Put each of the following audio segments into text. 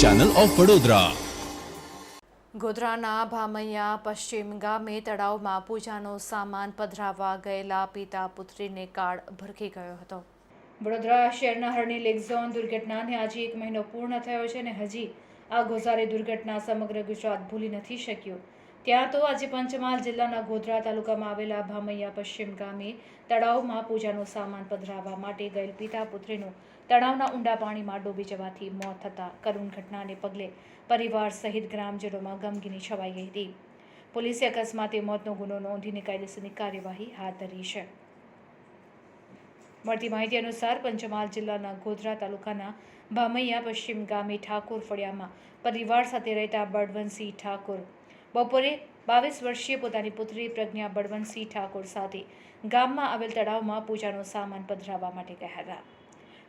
Channel of Vadodara ગોધરાના ભામૈયા પશ્ચિમ ગામે તળાવમાં પૂજાનો સામાન પધરાવવા ગયેલા પિતા પુત્રીને કાળ ભરખી ગયો હતો. વડોદરા શહેરના હરણી લેક ઝોન દુર્ઘટનાને આજે એક મહિનો પૂર્ણ થયો છે અને હજી આ ગોઝારી દુર્ઘટના સમગ્ર ગુજરાત ભૂલી નથી શક્યું. ત્યાં તો આજે પંચમહાલ જિલ્લાના ગોધરા તાલુકામાં આવેલા ભામૈયા પશ્ચિમ ગામે તળાવમાં પૂજાનો સામાન પધરાવવા માટે ગયેલ પિતા પુત્રીનું તળાવના ઊંડા પાણીમાં ડૂબી જવાથી મોત થતાં કરુણ ઘટનાને પગલે પરિવાર સહિત ગ્રામજનોમાં ગમગીની છવાઈ ગઈ હતી. પોલીસે અકસ્માતે મોતનો ગુનો નોંધીને કાયદેસરની કાર્યવાહી હાથ ધરી છે. મળતી માહિતી અનુસાર પંચમહાલ જિલ્લાના ગોધરા તાલુકાના ભામૈયા પશ્ચિમ ગામે ઠાકોર ફળિયામાં પરિવાર સાથે રહેતા બળવંતસિંહ ઠાકોર બપોરે બાવીસ વર્ષીય પોતાની પુત્રી પ્રજ્ઞા બળવંતસિંહ ઠાકોર સાથે ગામમાં આવેલ તળાવમાં પૂજાનો સામાન પધરાવવા માટે ગયા હતા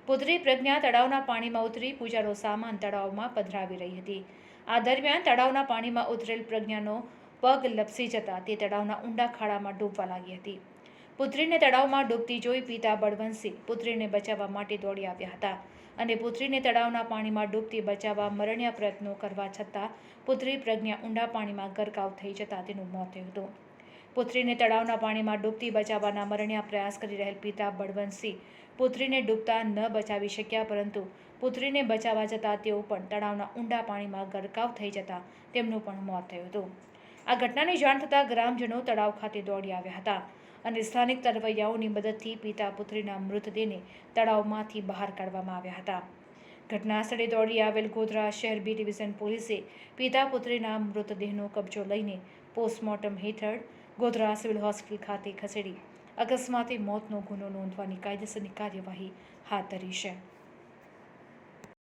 પુત્રી પ્રજ્ઞા તળાવના પાણીમાં ઉતરી પૂજાનો સામાન તળાવમાં પધરાવી રહી હતી. આ દરમિયાન તળાવના પાણીમાં ઉતરેલ પ્રજ્ઞાનો પગ લપસી જતા તે તળાવના ઊંડા ખાડામાં ડૂબવા લાગી હતી. પુત્રીને તળાવમાં ડૂબતી જોઈ પિતા બળવંતસિંહ પુત્રીને બચાવવા માટે દોડી આવ્યા હતા અને પુત્રીને તળાવના પાણીમાં ડૂબતી બચાવવા મરણ્યા પ્રયત્નો કરવા છતાં પુત્રી પ્રજ્ઞા ઊંડા પાણીમાં ગરકાવ થઈ જતાં તેનું મોત થયું હતું. પુત્રીને તળાવના પાણીમાં ડૂબતી બચાવવાના મરણ્યા પ્રયાસ કરી રહેલ પિતા બળવંતસિંહ પુત્રીને ડૂબતા ન બચાવી શક્યા પરંતુ પુત્રીને બચાવવા જતાં તેઓ પણ તળાવના ઊંડા પાણીમાં ગરકાવ થઈ જતાં તેમનું પણ મોત થયું હતું. આ ઘટનાની જાણ થતાં ગ્રામજનો તળાવ ખાતે દોડી આવ્યા હતા. અને સ્થાનિક તરવૈયાઓની મદદથી પિતા પુત્રીના મૃતદેહને તળાવમાંથી બહાર કાઢવામાં આવ્યા હતા. ઘટના સ્થળે દોડી આવેલ ગોધરા શહેર બી ડિવિઝન પોલીસે પિતા પુત્રીના મૃતદેહનો કબજો લઈને પોસ્ટમોર્ટમ હેઠળ ગોધરા સિવિલ હોસ્પિટલ ખાતે ખસેડી અકસ્માતે મોતનો ગુનો નોંધવાની કાયદેસરની કાર્યવાહી હાથ ધરી છે.